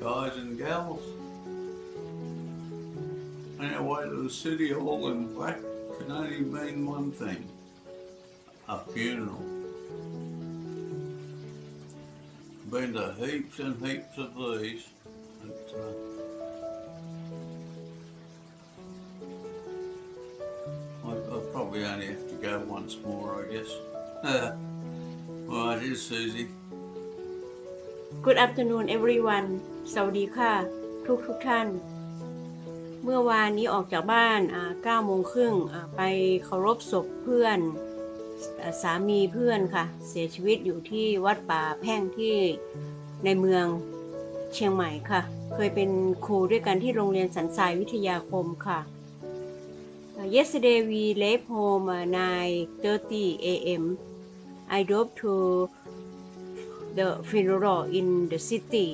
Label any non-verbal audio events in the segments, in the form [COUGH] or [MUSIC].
guys and gals. On our way to the city hall in black can only mean one thing a funeral. Been to heaps and heaps of these. But, uh, I, I probably only have to go once more, I guess. [LAUGHS] right, here's Susie. Good afternoon everyone สวัสดีค่ะ ทุกทุกท่าน เมื่อวานนี้ออกจากบ้าน9โมงครึ่งไปเคารพศพเพื่อนสามีเพื่อนค่ะ เสียชีวิตอยู่ที่วัดป่าแพ่งที่ในเมืองเชียงใหม่ค่ะ เคยเป็นครูด้วยกันที่โรงเรียนสันทรายวิทยาคมค่ะ Yesterday we left home uh, 9:30 a.m. I drove to the funeral in the city.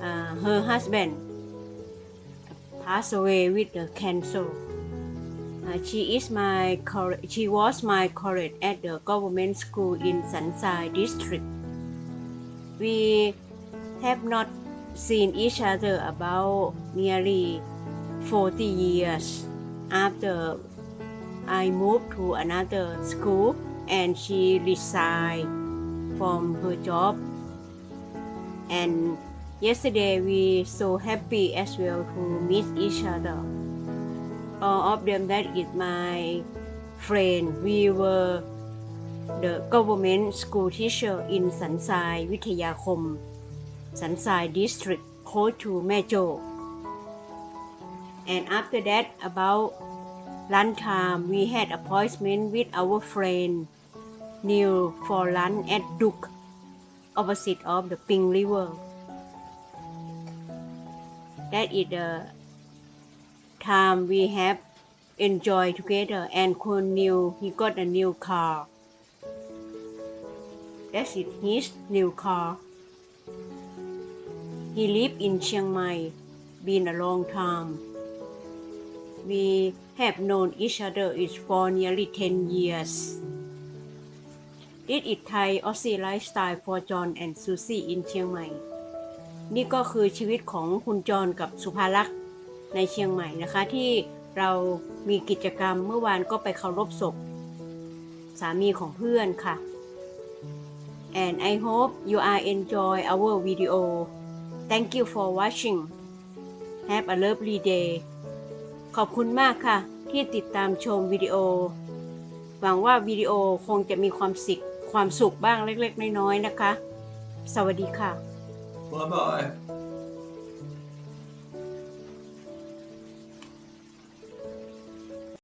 Uh, her husband passed away with the cancer. Uh, she is my she was my colleague at the government school in Sansai district. We have not seen each other about nearly 40 years after I moved to another school and she resigned from her job. And yesterday we so happy as well to meet each other. All of them that is my friend. We were the government school teacher in Sansai Vitayakom, Sansai district, close to Mejo. And after that, about lunchtime, we had appointment with our friend Neil for lunch at Duke, opposite of the Pink River. That is the time we have enjoyed together and Kun knew he got a new car. That's it, his new car. He lived in Chiang Mai, been a long time. We have known each other is for nearly 10 years. This is Thai Aussie lifestyle for John and Susie in Chiang Mai. นี่ก็คือชีวิตของคุณจรกับสุภาลักษณ์ในเชียงใหม่นะคะ ที่เรามีกิจกรรมเมื่อวานก็ไปเคารพศพ สามีของเพื่อนค่ะ and I hope you are enjoy our video thank you for watching have a lovely day ขอบคุณมากค่ะ ที่ติดตามชมวิดีโอ หวังว่าวิดีโอคงจะมีความสิกความสุขบ้างเล็กๆ น้อยๆนะคะ สวัสดีค่ะ Bye bye.